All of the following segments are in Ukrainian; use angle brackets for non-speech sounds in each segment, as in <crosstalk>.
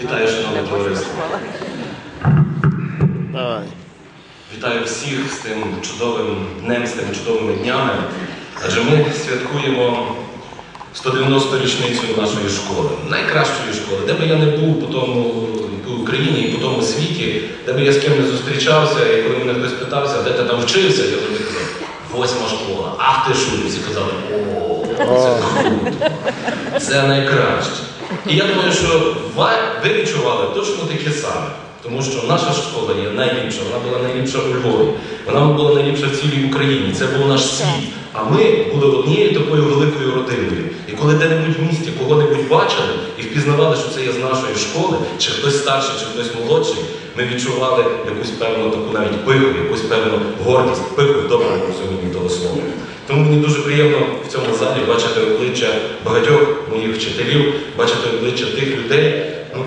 Вітаю, шановне товариство. Вітаю всіх з тим чудовим днем, з тими чудовими днями. Адже ми святкуємо 190 річницю нашої школи, найкращої школи, де би я не був по тому по Україні і по тому світі, де би я з ким не зустрічався, і коли мене хтось питався, де ти там вчився, я завжди казав, восьма школа. Ах ти? І всі казали, о, це круто, це найкраще. І я думаю, що ва- ви відчували точно таке саме. Тому що наша школа є найліпша, вона була найліпша у Львові, вона була найліпша в цілій Україні. Це був наш світ. А ми були однією такою великою родиною. І коли де-небудь в місті кого-небудь бачили і впізнавали, що це є з нашої школи, чи хтось старший, чи хтось молодший, ми відчували якусь певну таку навіть пиху, якусь певну гордість, пиху в доброму розумінні того слова. Тому мені дуже приємно в цьому залі бачити обличчя багатьох моїх вчителів, бачити обличчя тих людей, ну,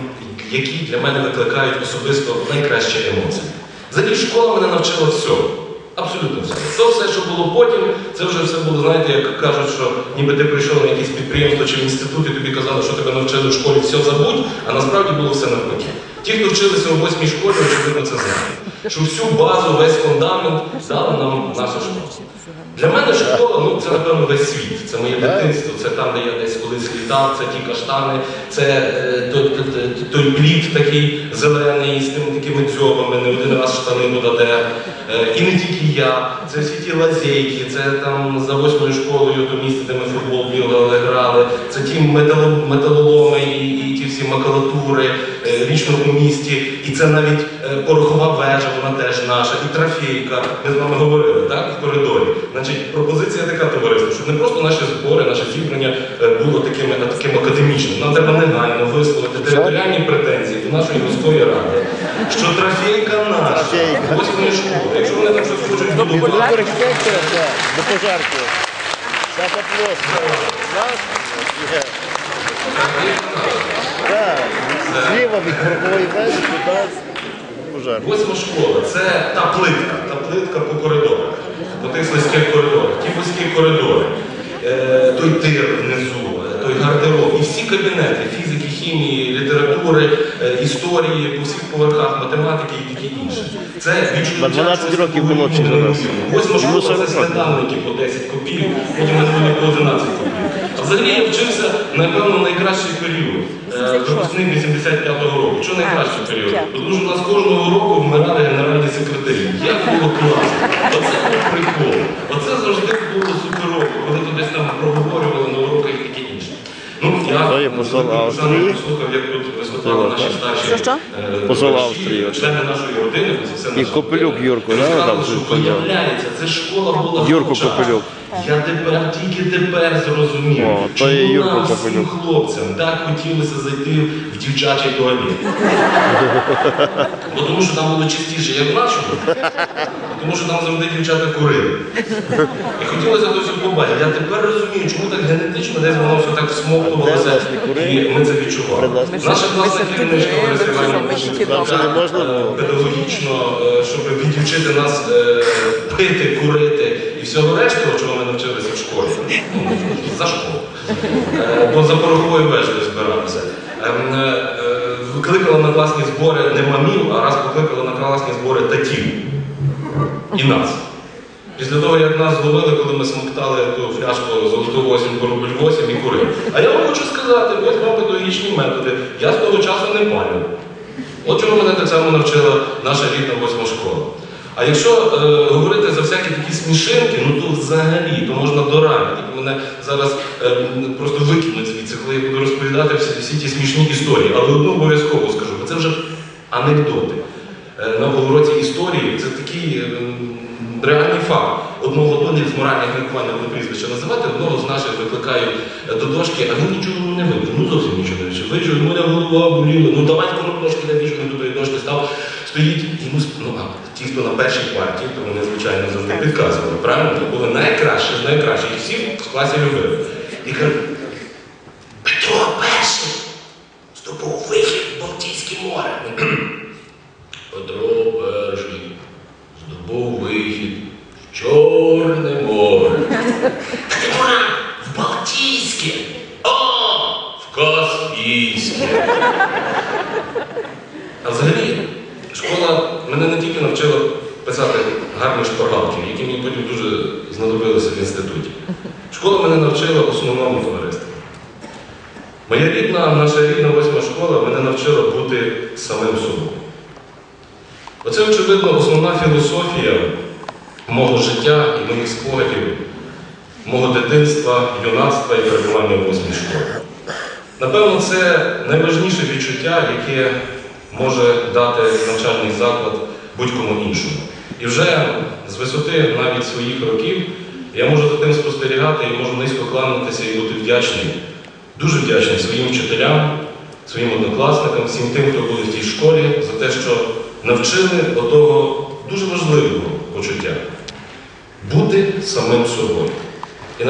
які для мене викликають особисто найкращі емоції. Взагалі школа мене навчила всього. Абсолютно все. То все, що було потім, це вже все було, знаєте, як кажуть, що ніби ти прийшов на якесь підприємство чи в інститут, і тобі казали, що тебе навчили в школі, все забудь, а насправді було все навпаки. Ті, хто вчилися у восьмій школі, очевидно це знають. Що всю базу, весь фундамент дала нам наша школа. Для мене школа, ну це напевно весь світ. Це моє дитинство, це там, де я десь колись літав, це ті каштани, це е, той, плід такий зелений з тими такими дзьобами, не один раз штани додаде. Е, і не тільки я, це всі ті лазейки, це там за восьмою школою, то місце, де ми футбол бігали, грали, це ті металоломи і, і ті всі макулатури е, в річному місті, і це навіть е, порохова вежа, вона теж наша, і трофейка. Ми з вами говорили, так, в коридорі. Значить, пропозиція така товариство, щоб не просто наші збори, наше зібрання е, було таким, е, таким академічним. Нам треба негайно висловити територіальні претензії до нашої міської ради, що трофейка наша, восьмої школи. Якщо вони там щось хочуть До пожарки. Поплоска. Є. Зліва від порохової вежі, туди пожарка. Восьма школа це та плитка, та плитка по коридорах, по тих слизьких коридорах, ті вузькі коридори, е, той тир внизу, е, той гардероб, і всі кабінети фізики, хімії, літератури, е, історії, по всіх поверхах математики і таке інше. Це відчуття. 12 чогось років молодший за нас. Восьма школа це сніданки по 10 копійок, потім буде по 11 копійок. Взагалі я вчився, напевно, найкращий період. е, Випускник 85-го року. Чого найкращий період? Тому що у нас кожного року вмирали генеральні секретарі. Як було класно. Оце був прикол. Оце завжди було суперово, коли тут десь там проговорювали на уроках і таке інше. Ну, я послухав, як тут виступали наші старші е, члени нашої родини. це все І Копилюк там що виявляється, це школа була той. Копилюк. Я тепер тільки тепер зрозумів, О, то є чому Юрко нам всім Копилюк. хлопцям так хотілося зайти в дівчачий туалет. Бо тому що там було чистіше, як в нашому, тому що там завжди дівчата курили. І хотілося то все побачити. Я тепер розумію, чому так генетично десь воно все так всмоктувалося, і ми це відчували. Наша класна керівничка Лариса Іванівна Нам це не можна було. педагогічно, е, щоб відвчити нас е, пити, курити і всього решту, чого ми навчилися в школі. Ну, за школу. Е, Бо за пороховою вежею збиралися. Ем, е, е, Викликала на класні збори не мамів, а раз покликала на класні збори татів. І нас. Після того, як нас зловили, коли ми смоктали ту фляжку золоту 8 рубль 8 і курили. А я вам хочу сказати, ось вам педагогічні методи. Я з того часу не палю. От чому мене так само навчила наша рідна восьма школа. А якщо е, говорити всякі такі смішинки, ну то взагалі то можна до ранку. Мене зараз е, просто викинуть звідси, коли я буду розповідати всі, всі ті смішні історії. Але одну обов'язково скажу, бо це вже анекдоти. Е, на уроці історії це такий е, реальний факт. Одного до них з моральних міркувань не буду прізвища називати, одного з наших викликають е, до дошки, а він нічого не вивчив. Ну зовсім нічого не вивчив. Вийшов, у мене голова боліла. Ну давай скоро дошки не він до тої дошки став, стоїть. Йому ну, а ті, хто на першій партії, то вони, звичайно, завжди підказували. Правильно? Це були найкращі з найкращих. І всі в класі любили. І кажуть, Петро перший здобув вихід в Балтійське море. <clears throat> Петро перший здобув вихід в Чорне море. <laughs> Таке море в Балтійське. О, в Каспійське. <laughs> А взагалі, школа мене не тільки навчила писати гарні шпаргалки, які мені потім дуже знадобилися в інституті. Школа мене навчила основному товариству. Моя рідна, наша рідна восьма школа мене навчила бути самим собою. Оце, очевидно, основна філософія мого життя і моїх спогадів, мого дитинства, юнацтва і перебування в восьмій школі. Напевно, це найважніше відчуття, яке може дати навчальний заклад будь-кому іншому. І вже з висоти навіть своїх років я можу за тим спостерігати і можу низько кланятися і бути вдячний, дуже вдячний своїм вчителям, своїм однокласникам, всім тим, хто були в тій школі, за те, що навчили отого дуже важливого почуття бути самим собою.